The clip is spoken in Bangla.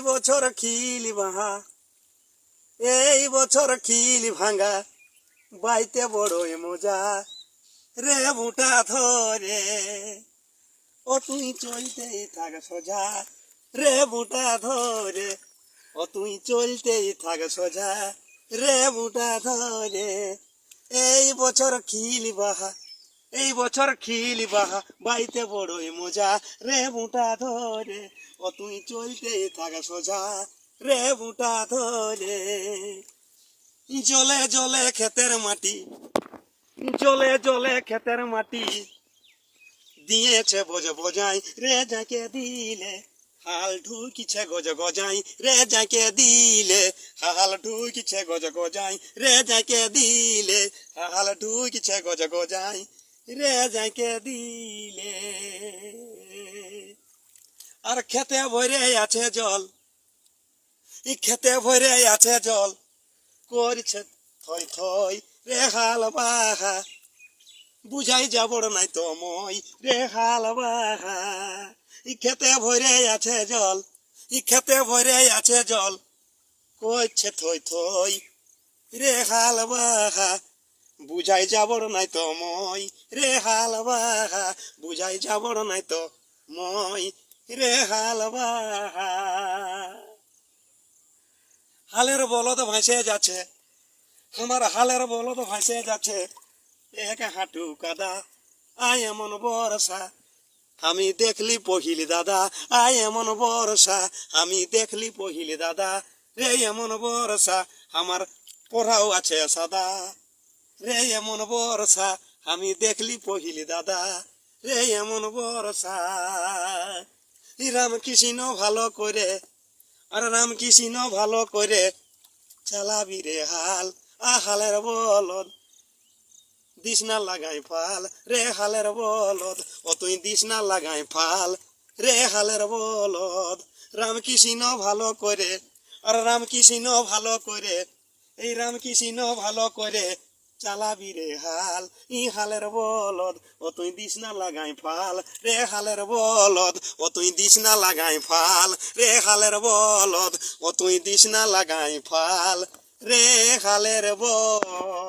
বছর খিলি বাহা এই বছর খিলি ভাঙ্গা বাইতে বড়ই মজা রে বুটা ধরে। ও তুই চলতেই থাক সোজা রে বুটা ধরে। ও তুই চলতেই থাক সোজা রে বুটা ধরে। এই বছর খিলি বাহা এই বছর খিলি বাহা বাইতে বড়ই মজা। রে বুটা ধরে, ও তুই চলতেই থাক সোজা। রে বুটা ধরে, জলে জলে ক্ষেতের মাটি, জলে জলে ক্ষেতের মাটি দিয়েছে বোঝ বোঝাই রে যাকে দিলে হাল ঢুকিছে গজ গজাই। রে যাকে দিলে হাল ঢুকিছে গজ গজাই। রে যাকে দিলে হাল ঢুকিছে গজ গজাই। রে যাকে দিলে। আর খেতে ভরে আছে জল, এই খেতে ভরে আছে জল, করছে থই থই রে হাল বাহা। বুঝাই যাবর নাই তো মই রে হাল বাহা। ই খেতে ভরে আছে জল ই খেতে ভরে আছে জল করছে থই থই রে হাল বাহা। বুঝাই যাবর নাই তো মই রে হাল বাহা বুঝাই যাবর নাই তো মই রে হাল বাহা হালের বলদ ভাসে যাচ্ছে আমার হালের বলদ ভাসে যাচ্ছে, এক হাঁটু কাদা, আয় এমন বরসা আমি দেখলি পহিলি দাদা, আয় এমন বরসা আমি দেখলি পহিলি দাদা, রে এমন বরসা আমার পড়াও আছে সাদা। রে এমন বরসা আমি দেখলি পহিলি দাদা। রে এমন বরসা ই রাম কৃষ্ণ ভালো করে, আর রাম কৃষ্ণ ভালো করে চালাবি রে হাল, আ হালের বলদ। দিস না লাগাই ফাল, রে হালের বলদ, ও তুই দিস না লাগাই ফাল, রে হালের বলদ। রাম কৃষ্ণ ভালো করে, আর রাম কৃষ্ণ ভালো করে, এই রাম কৃষ্ণ ভালো করে চালাবি রে হাল, ই হালের বলদ, ও তুই দিস না লাগাই ফাল। রে হালের বলদ, ও তুই দিস না লাগাই ফাল। রে হালের বলদ, ও তুই দিস না লাগাই ফাল। রে হালের বলদ